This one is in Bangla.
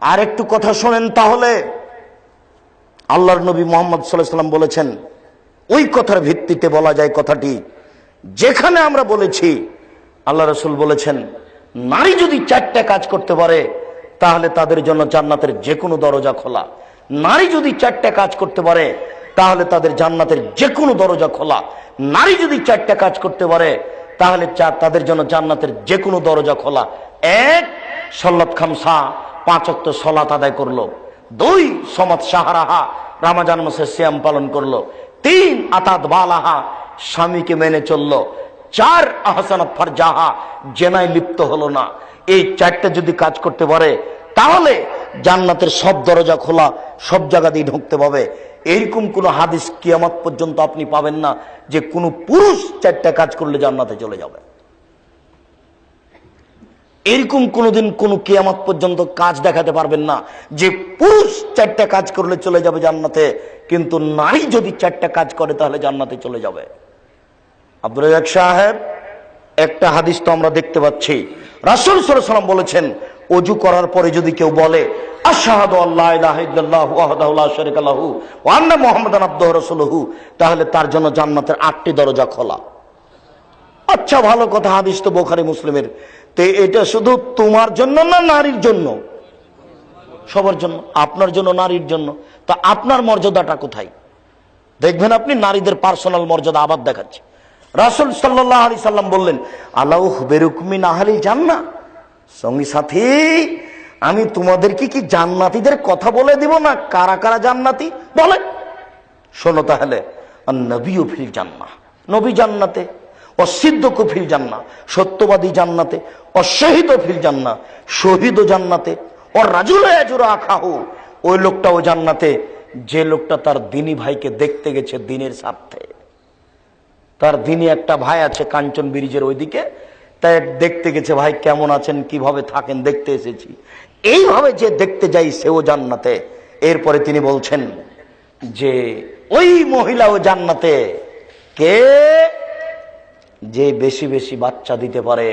আর একটু কথা শোনেন তাহলে। আল্লাহর নবী মোহাম্মদ সাল্লাম বলেছেন, ওই কথার ভিত্তিতে বলা যায় কথাটি। যেখানে আমরা বলেছি, আল্লাহ রসুল বলেছেন, নারী যদি চারটা কাজ করতে পারে, তাহলে তাদের জন্য জান্নাতের যে কোনো দরজা খোলা। নারী যদি চারটা কাজ করতে পারে, তাহলে তাদের জান্নাতের যে কোনো দরজা খোলা। নারী যদি চারটা কাজ করতে পারে, তাহলে তাদের জন্য জান্নাতের যে কোনো দরজা খোলা। এক, সল্লত খামসা। পাঁচক্ত সলাত আদায় করল। দুই সমাজ সাহারাহা রামাজান মাসে শ্যাম পালন করল। তিন, আতাত বালাহা, স্বামীকে মেনে চলল। চার আহসানাত ফারজাহা, জেনায় লিপ্ত হলো না। এই চারটা যদি কাজ করতে পারে, তাহলে জান্নাতের সব দরজা খোলা, সব জায়গা দিয়ে ঢুকতে পাবে। এইরকম কোন হাদিস কিয়ামত পর্যন্ত আপনি পাবেন না যে কোনো পুরুষ চারটা কাজ করলে জান্নাতে চলে যাবে। এরকম কোনোদিন কোনো কিয়ামত পর্যন্ত কাজ দেখাতে পারবেন না যে পুরুষ চারটা কাজ করলে চলে যাবে জান্নাতে, কিন্তু নারী যদি চারটা কাজ করে তাহলে জান্নাতে চলে যাবে। আব্দুল রাজাক সাহেব, একটা হাদিস তো আমরা দেখতে পাচ্ছি। রাসুল সাল্লাম বলেছেন অজু করার পরে যদি কেউ বলে তাহলে তার জন্য জান্নাতের আটটি দরজা খোলা। আচ্ছা ভালো কথা, হাদিস তো বোখারি মুসলিমের। তো এটা শুধু তোমার জন্য না নারীর জন্য? সবার জন্য, আপনার জন্য, নারীর জন্য। তা আপনার মর্যাদাটা কোথায়? দেখবেন আপনি নারীদের পার্সোনাল মর্যাদা আবার দেখাচ্ছে। রাসুল সাল্লাহ আলি সাল্লাম বললেন আল্লাহ বেরুকমি নাহালি জান্না সঙ্গী সাথী, আমি তোমাদেরকে কি জান্নাতীদের কথা বলে দিব না? কারা কারা জান্নাতি? বলে শোনো তাহলে নবীও ফিল জান্না নবী জান্নাতে অসিদ্ধ ফিল জান্না সত্যবাদী জান্নাতে অশহীদ ফিল জান্না শহীদ জান্নাতে ও রাজুল আখাহু, ওই লোকটাও জান্নাতে, যে লোকটা তার দিনী ভাইকে দেখতে গেছে দিনের স্বার্থে। তার দিনই একটা ভাই আছে কাঞ্চন ব্রিজের ওইদিকে, তাই দেখতে গেছে, ভাই, কেমন আছেন? কীভাবে থাকেন? দেখতে এসেছি। এইভাবে যে দেখতে যাই, সেও জান্নাতে। এরপরে তিনি বলছেন যে, ওই মহিলাও জান্নাতে, কে যে বেশি বেশি বাচ্চা দিতে পারে।